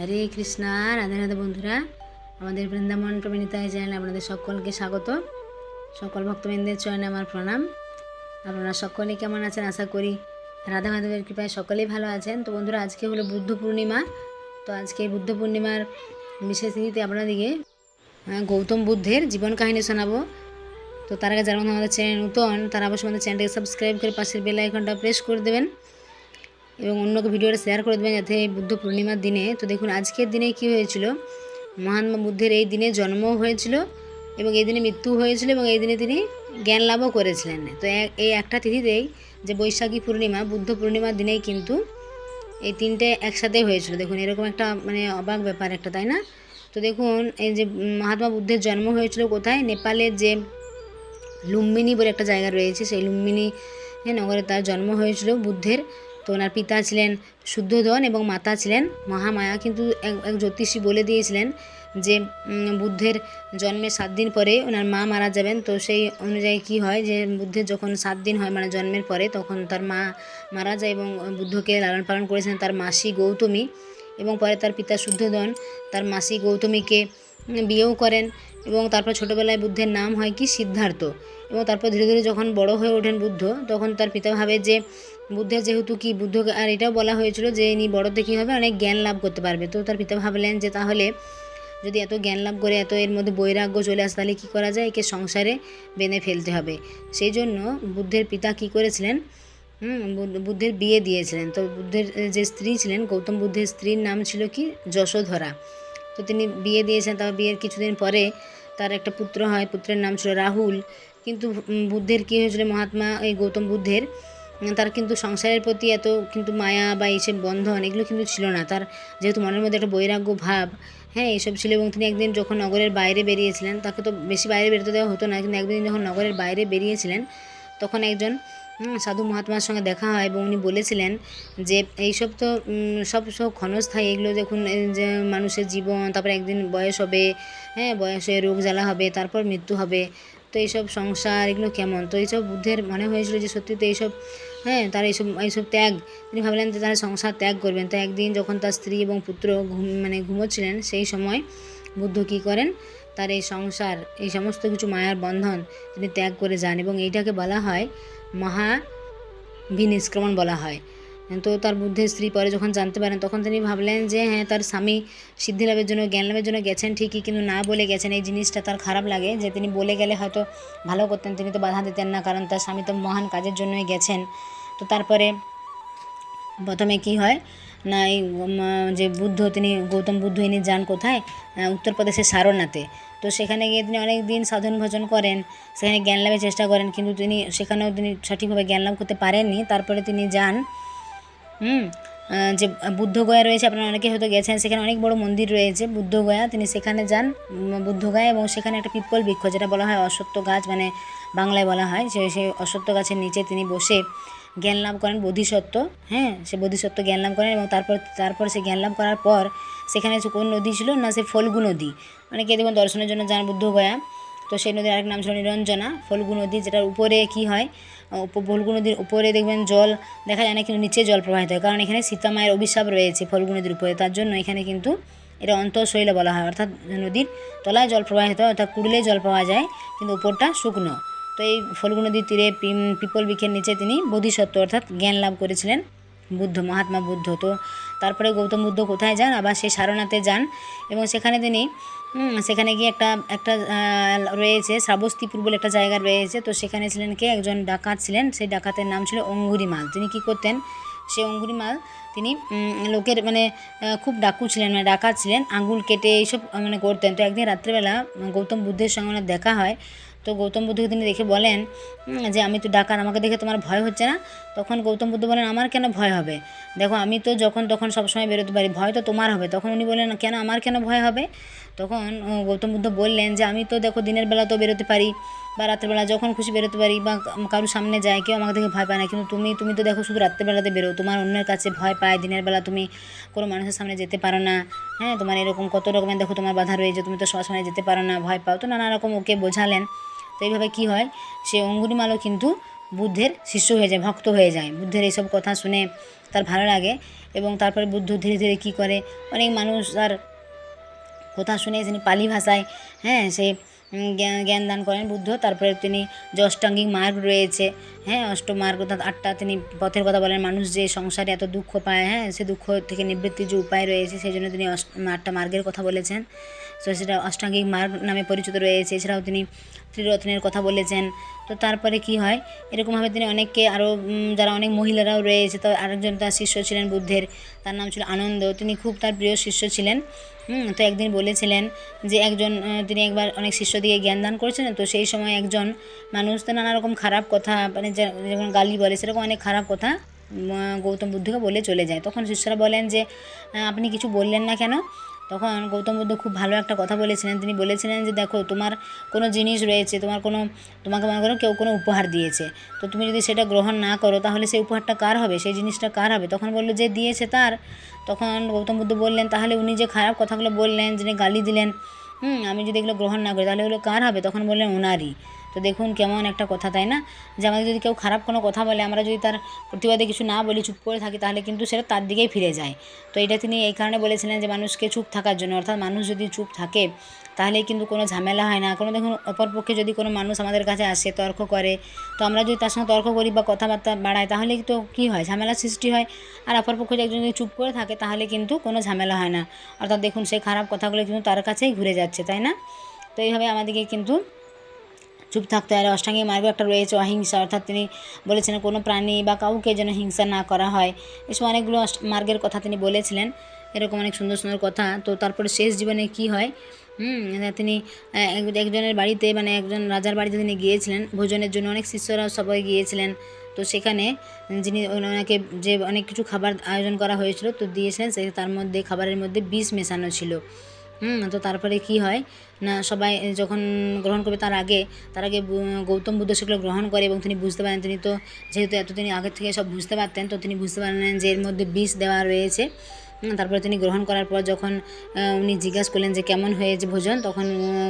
হরে কৃষ্ণা, রাধে রাধে বন্ধুরা। আমাদের বৃন্দাবন প্রবীণিতায় চ্যানেলে আপনাদের সকলকে স্বাগত। সকল ভক্তবৃন্দের চয়নে আমার প্রণাম। আপনারা সকলে কেমন আছেন? আশা করি রাধা মাধবের কৃপায় সকলেই ভালো আছেন। তো বন্ধুরা, আজকে হলো বুদ্ধ পূর্ণিমা। তো আজকে বুদ্ধ পূর্ণিমার বিশেষ তিথিতে আপনাদেরকে গৌতম বুদ্ধের জীবন কাহিনী শোনাবো। তো তার আগে যারা আমাদের চ্যানেল নতুন, তারা অবশ্যই আমাদের চ্যানেলটাকে সাবস্ক্রাইব করে পাশের বেল আইকনটা প্রেস করে দেবেন। এবং অন্যকে ভিডিওটা শেয়ার করে দেবেন যাতে এই বুদ্ধ পূর্ণিমার দিনে তো দেখুন আজকের দিনে কি হয়েছিল? মহাত্মা বুদ্ধের এই দিনে জন্ম হয়েছিল এবং এই দিনে মৃত্যু হয়েছিল এবং এই দিনে তিনি জ্ঞান লাভও করেছিলেন। তো এই একটা তিথিতেই যে বৈশাখী পূর্ণিমা বুদ্ধ পূর্ণিমার দিনেই কিন্তু এই তিনটে একসাথে হয়েছিল। দেখুন এরকম একটা মানে অবাক ব্যাপার একটা তাই না? তো দেখুন এই যে মহাত্মা বুদ্ধের জন্ম হয়েছিল কোথায়? নেপালের যে লুম্বিনী বলে একটা জায়গা রয়েছে সেই লুম্বিনী হ্যাঁ, নগরে তার জন্ম হয়েছিল বুদ্ধের। তো ওনার পিতা ছিলেন শুদ্ধোধন এবং মাতা ছিলেন মহামায়া। কিন্তু এক জ্যোতিষী বলে দিয়েছিলেন যে বুদ্ধের জন্মের সাত দিন পরে ওনার মা মারা যাবেন। তো সেই অনুযায়ী কি হয় যে, বুদ্ধের যখন সাত দিন হয় মানে জন্মের পরে, তখন তার মা মারা যায় এবং বুদ্ধকে লালন পালন করেছিলেন তার মাসি গৌতমী। এবং পরে তার পিতা শুদ্ধোধন তার মাসি গৌতমীকে বিয়েও করেন এবং তারপর ছোটোবেলায় বুদ্ধের নাম হয় কি? সিদ্ধার্থ। এবং তারপর ধীরে ধীরে যখন বড় হয়ে ওঠেন বুদ্ধ, তখন তার পিতা ভাবে যে বুদ্ধের যেহেতু কি বুদ্ধকে আর এটাও বলা হয়েছিল যে ইনি বড়তে কী হবে অনেক জ্ঞান লাভ করতে পারবে। তো তার পিতা ভাবলেন যে তাহলে যদি এত জ্ঞান লাভ করে এত এর মধ্যে বৈরাগ্য চলে আসে, তাহলে কী করা যায়? একে সংসারে বেঁধে ফেলতে হবে। সেই জন্য বুদ্ধের পিতা কী করেছিলেন? বুদ্ধের বিয়ে দিয়েছিলেন। তো বুদ্ধের যে স্ত্রী ছিলেন, গৌতম বুদ্ধের স্ত্রীর নাম ছিল কি? যশোধরা। তো তিনি বিয়ে দিয়েছেন, তার বিয়ের কিছুদিন পরে তার একটা পুত্র হয়, পুত্রের নাম ছিল রাহুল। কিন্তু বুদ্ধের কী হয়েছিল? মহাত্মা, এই গৌতম বুদ্ধের তার কিন্তু সংসারের প্রতি এত কিন্তু মায়া বা এইসব বন্ধন এগুলো কিন্তু ছিল না। তার যেহেতু মনের মধ্যে একটা বৈরাগ্য ভাব হ্যাঁ এইসব ছিল এবং তিনি একদিন যখন নগরের বাইরে বেরিয়েছিলেন, তাকে তো বেশি বাইরে বেরোতে দেওয়া হতো না, কিন্তু একদিন যখন নগরের বাইরে বেরিয়েছিলেন, তখন একজন সাধু মহাত্মার সঙ্গে দেখা হয় এবং উনি বলেছিলেন যে এইসব তো সব সব ক্ষণস্থায়ী, এগুলো এই যে মানুষের জীবন, তারপরে একদিন বয়স হবে হ্যাঁ বয়সে রোগ জ্বালা হবে, তারপর মৃত্যু হবে, তো এইসব সংসার এগুলো কেমন? তো এইসব বুদ্ধের মনে হয়েছিল যে, সত্যি তো এইসব হ্যাঁ তার এইসব এইসব ত্যাগ। তিনি ভাবলেন যে তারা সংসার ত্যাগ করবেন। তো একদিন যখন তার স্ত্রী এবং পুত্র ঘুম মানে ঘুমোচ্ছিলেন, সেই সময় বুদ্ধ কী করেন? তার এই সংসার, এই সমস্ত কিছু মায়ার বন্ধন তিনি ত্যাগ করে যান এবং এইটাকে বলা হয় মহা বিনিষ্ক্রমণ বলা হয়। তো তার বুদ্ধের স্ত্রী পরে যখন জানতে পারেন, তখন তিনি ভাবলেন যে হ্যাঁ তার স্বামী সিদ্ধি লাভের জন্য, জ্ঞান লাভের জন্য গেছেন ঠিকই, কিন্তু না বলে গেছেন। এই জিনিসটা তার খারাপ লাগে যে তিনি বলে গেলে হয়তো ভালো করতেন, তিনি তো বাধা দিতেন না, কারণ তার স্বামী তো মহান কাজের জন্যই গেছেন। তো তারপরে প্রথমে কি হয়, না, এই যে বুদ্ধ, তিনি গৌতম বুদ্ধ, ইনি যান কোথায়? উত্তরপ্রদেশের সারনাথে। তো সেখানে গিয়ে তিনি অনেক দিন সাধন ভজন করেন, সেখানে জ্ঞান লাভের চেষ্টা করেন, কিন্তু তিনি সেখানেও তিনি সঠিকভাবে জ্ঞান লাভ করতে পারেননি। তারপরে তিনি যান, হুম যে বুদ্ধগয়া রয়েছে, আপনারা অনেকে হয়তো গেছেন, সেখানে অনেক বড় মন্দির রয়েছে বুদ্ধগয়া তিনি সেখানে যান বুদ্ধগয়া এবং সেখানে একটা পিপল বৃক্ষ, যেটা বলা হয় অশ্বত্থ গাছ মানে বাংলায় বলা হয়, সে সেই অশ্বত্থ গাছের নিচে তিনি বসে জ্ঞান লাভ করেন বোধিসত্ত্ব হ্যাঁ সে বোধিসত্ত্ব জ্ঞান লাভ করেন, এবং তারপর তারপর সে জ্ঞান লাভ করার পর সেখানে যে কোন নদী ছিল? না, সে ফল্গু নদী। অনেকে দেখুন দর্শনের জন্য যান বুদ্ধগয়া তো সেই নদীর আরেক নাম ছিল নিরঞ্জনা, ফল্গু নদী, যেটার উপরে কি হয় ফল্গু নদীর উপরে দেখবেন জল দেখা যায় না, কিন্তু নিচে জল প্রবাহিত হয়। কারণ এখানে সীতা মায়ের অভিশাপ রয়েছে ফল্গু নদীর উপরে, তার জন্য এখানে কিন্তু এটা অন্তঃশৈল বলা হয়। অর্থাৎ নদীর তলায় জল প্রবাহিত হয়, অর্থাৎ কুড়লে জল পাওয়া যায়, কিন্তু উপরটা শুকনো। তো এই ফল্গু নদীর তীরে পিপল বৃক্ষের নিচে তিনি বোধিসত্ত্ব, অর্থাৎ জ্ঞান লাভ করেছিলেন। বুদ্ধ, মহাত্মা বুদ্ধ। তো তারপরে গৌতম বুদ্ধ কোথায় যান? আবার সেই সারনাথে যান এবং সেখানে তিনি সেখানে গিয়ে একটা একটা রয়েছে শ্রাবস্তিপুর বলে একটা জায়গা রয়েছে। তো সেখানে ছিলেন কে? একজন ডাকাত ছিলেন। সেই ডাকাতের নাম ছিল অঙ্গুরি মাল। তিনি কি করতেন? সেই অঙ্গুরিমাল তিনি লোকের মানে খুব ডাকু ছিলেন মানে ডাকাত ছিলেন, আঙুল কেটে এইসব মানে করতেন। তো একদিন রাত্রেবেলা গৌতম বুদ্ধের সঙ্গে দেখা হয়। তো গৌতম বুদ্ধকে তিনি দেখে বলেন যে আমি তো ডাকাত, আমাকে দেখে তোমার ভয় হচ্ছে না? তখন গৌতম বুদ্ধ বলেন, আমার কেন ভয় হবে? দেখো, আমি তো যখন তখন সবসময় বেরোতে পারি, ভয় তো তোমার হবে। তখন উনি বললেন, কেন, আমার কেন ভয় হবে? তখন গৌতম বুদ্ধ বললেন যে, আমি তো দেখো দিনের বেলা তো বেরোতে পারি বা রাত্রেবেলা যখন খুশি বেরোতে পারি বা কারোর সামনে যায়, কেউ আমাকে দেখে ভয় পায় না। কিন্তু তুমি তুমি তো দেখো শুধু রাত্রেবেলাতে বেরো। তোমার অন্যের কাছে ভয় পায়, দিনের বেলা তুমি কোনো মানুষের সামনে যেতে পারো না। হ্যাঁ তোমার এরকম কত রকমের, দেখো তোমার বাধা রয়েছে, তুমি তো সবার সামনে যেতে পারো না, ভয় পাও। তো নানা রকম ওকে বোঝালেন। তো এইভাবে কী হয়, সে অঙ্গুরিমালও কিন্তু বুদ্ধের শিষ্য হয়ে যায়, ভক্ত হয়ে যায়। বুদ্ধের এইসব কথা শুনে তার ভালো লাগে এবং তারপরে বুদ্ধ ধীরে ধীরে কী করে, অনেক মানুষ তার কথা শুনে তিনি পালি ভাষায় হ্যাঁ সে জ্ঞান দান করেন বুদ্ধ। তারপরে তিনি অষ্টাঙ্গিক মার্গ রয়েছে। হ্যাঁ অষ্টমার্গ অর্থাৎ আটটা তিনি পথের কথা বলেন। মানুষ যে সংসারে এত দুঃখ পায় হ্যাঁ সে দুঃখ থেকে নিবৃত্তির যে উপায় রয়েছে, সেই জন্য তিনি আটটা মার্গের কথা বলেছেন। তো সেটা অষ্টাঙ্গিক মার্গ নামে পরিচিত রয়েছে। এছাড়াও তিনি ত্রিরত্নের কথা বলেছেন। তো তারপরে কি হয়? এরকমভাবে তিনি অনেককে আরও যারা অনেক মহিলারাও রয়েছে, তো আরেকজন তার শিষ্য ছিলেন বুদ্ধের। তার নাম ছিল আনন্দ। তিনি খুব তার প্রিয় শিষ্য ছিলেন। তো একদিন বলেছিলেন যে একজন তিনি একবার অনেক শিষ্য দিয়ে জ্ঞান দান করেছিলেন, তো সেই সময় একজন মানুষ তো নানা রকম খারাপ কথা মানে যেমন গালি বলে, সেরকম অনেক খারাপ কথা গৌতম বুদ্ধকে বলে চলে যায়। তখন শিষ্যরা বলেন যে আপনি কিছু বললেন না কেন? তখন গৌতম বুদ্ধ খুব ভালো একটা কথা বলেছিলেন। তিনি বলেছিলেন যে, দেখো, তোমার কোনো জিনিস রয়েছে, তোমার কোনো, তোমাকে মনে করো কেউ কোনো উপহার দিয়েছে। তো তুমি যদি সেটা গ্রহণ না করো, তাহলে সেই উপহারটা কার হবে? সেই জিনিসটা কার হবে? তখন বলল, যে দিয়েছে তার। তখন গৌতম বুদ্ধ বললেন, তাহলে উনি যে খারাপ কথাগুলো বললেন, যিনি গালি দিলেন, হুম, আমি যদি এগুলো গ্রহণ না করি, তাহলে এগুলো কার হবে? তখন বললেন, ওনারই। তো দেখুন কেমন একটা কথা, তাই না? যে আমাদের যদি কেউ খারাপ কোনো কথা বলে, আমরা যদি তার প্রতিবাদে কিছু না বলি, চুপ করে থাকি, তাহলে কিন্তু সেটা তার দিকেই ফিরে যায়। তো এটা তিনি এই কারণে বলেছিলেন যে মানুষকে চুপ থাকার জন্য, অর্থাৎ মানুষ যদি চুপ থাকে তাহলে কিন্তু কোনো ঝামেলা হয় না। কোনো দেখুন অপরপক্ষে যদি কোনো মানুষ আমাদের কাছে আসে, তর্ক করে, তো আমরা যদি তার সঙ্গে তর্ক করি বা কথাবার্তা বাড়াই, তাহলে তো কী হয়? ঝামেলা সৃষ্টি হয়। আর অপরপক্ষে একজন যদি চুপ করে থাকে, তাহলে কিন্তু কোনো ঝামেলা হয় না। অর্থাৎ দেখুন, সেই খারাপ কথাগুলো কিন্তু তার কাছেই ঘুরে যাচ্ছে, তাই না? তো এইভাবে আমাদেরকে কিন্তু চুপ থাকতে হয়। আর অষ্টাঙ্গিক মার্গ একটা রয়েছে অহিংসা। অর্থাৎ তিনি বলেছিলেন কোনো প্রাণী বা কাউকে যেন হিংসা না করা হয়। এসব অনেকগুলো মার্গের কথা তিনি বলেছিলেন। এরকম অনেক সুন্দর সুন্দর কথা। তো তারপরে শেষ জীবনে কি হয়? হুম তিনি এক- একজনের বাড়িতে মানে একজন রাজার বাড়িতে তিনি গিয়েছিলেন। ভোজনের জন্য অনেক শিষ্যরা সবাই গিয়েছিলেন। তো সেখানে যিনি ওনাকে যে অনেক কিছু খাবার আয়োজন করা হয়েছিল, তো দিয়েছিলেন, সে তার মধ্যে, খাবারের মধ্যে বিষ মেশানো ছিল। হুম, তো তারপরে কি হয়? না, সবাই যখন গ্রহণ করবে তার আগে তার আগে গৌতম বুদ্ধ সেগুলো গ্রহণ করে এবং তিনি বুঝতে পারেন, তিনি তো যেহেতু এতদিন আগের থেকে সব বুঝতে পারতেন, তো তিনি বুঝতে পারেন যে এর মধ্যে বিষ দেওয়া রয়েছে। তারপরে তিনি গ্রহণ করার পর যখন উনি জিজ্ঞাসা করলেন যে কেমন হয়েছে ভোজন, তখন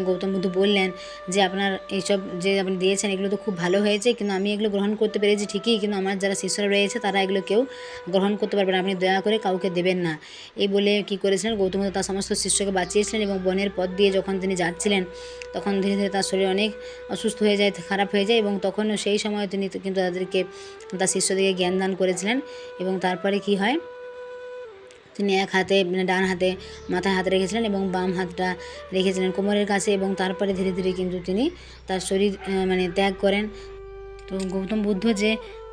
গৌতম বুদ্ধ বললেন যে আপনার এইসব যে আপনি দিয়েছেন এগুলো তো খুব ভালো হয়েছে, কিন্তু আমি এগুলো গ্রহণ করতে পেরেছি ঠিকই, কিন্তু আমার যারা শিষ্যরা রয়েছে তারা এগুলো কেউ গ্রহণ করতে পারবে না, আপনি দয়া করে কাউকে দেবেন না। এই বলে কি করেছিলেন? গৌতম বুদ্ধ তার সমস্ত শিষ্যকে বাঁচিয়েছিলেন এবং বনের পথ দিয়ে যখন তিনি যাচ্ছিলেন, তখন ধীরে ধীরে তার শরীর অনেক অসুস্থ হয়ে যায়, খারাপ হয়ে যায় এবং তখন সেই সময় তিনি কিন্তু তাদেরকে, তার শিষ্যদেরকে জ্ঞান দান করেছিলেন এবং তারপরে কি হয়? তিনি এক হাতে মানে ডান হাতে, মাথায় হাত রেখেছিলেন এবং বাম হাতটা রেখেছিলেন কোমরের কাছে এবং তারপরে ধীরে ধীরে কিন্তু তিনি তার শরীর মানে ত্যাগ করেন। তো গৌতম বুদ্ধ যে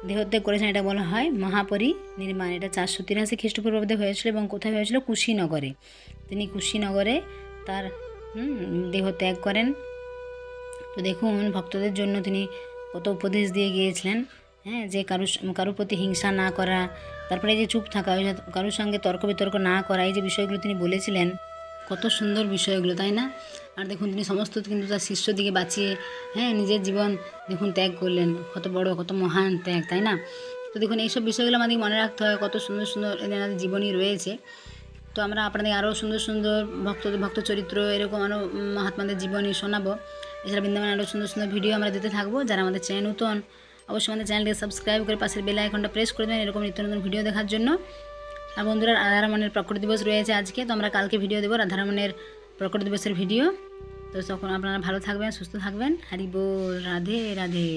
দেহত্যাগ করেছেন এটা বলা হয় মহাপরি নির্মাণ এটা চারশো তিরাশি খ্রিস্টপূর্বাব্দে হয়েছিল এবং কোথায় হয়েছিল? কুশীনগরে। তিনি কুশীনগরে তার দেহ ত্যাগ করেন। তো দেখুন, ভক্তদের জন্য তিনি কত উপদেশ দিয়ে গিয়েছিলেন হ্যাঁ যে কারুর কারুর প্রতি হিংসা না করা তারপরে এই যে চুপ থাকা কারুর সঙ্গে তর্ক বিতর্ক না করা, এই যে বিষয়গুলো তিনি বলেছিলেন, কত সুন্দর বিষয়গুলো, তাই না? আর দেখুন, তিনি সমস্ত কিন্তু তার শিষ্য দিকে বাঁচিয়ে হ্যাঁ নিজের জীবন দেখুন, ত্যাগ করলেন। কত বড়, কত মহান ত্যাগ, তাই না? তো দেখুন, এইসব বিষয়গুলো আমাদের মনে রাখতে হয়, কত সুন্দর সুন্দর এনাদের জীবনী রয়েছে। তো আমরা আপনাদের আরও সুন্দর সুন্দর ভক্তদের ভক্ত চরিত্র, এরকম আরও মহাত্মাদের জীবনী শোনাবো। এছাড়া বৃন্দাবন আরও সুন্দর সুন্দর ভিডিও আমরা দিতে থাকব। যারা আমাদের চ্যানেল নতুন অবশ্যই আমাদের চ্যানেলটিকে সাবস্ক্রাইব করে পাশের বেল আইকনটা প্রেস করে দেবেন, এরকম নিত্য নতুন ভিডিও দেখার জন্য। আর বন্ধুরা, রাধারমণের প্রকট দিবস রয়েছে আজকে, তো আমরা কালকে ভিডিও দেবো রাধারমণের প্রকট দিবসের ভিডিও তো তখন আপনারা ভালো থাকবেন, সুস্থ থাকবেন। হারি বল, রাধে রাধে।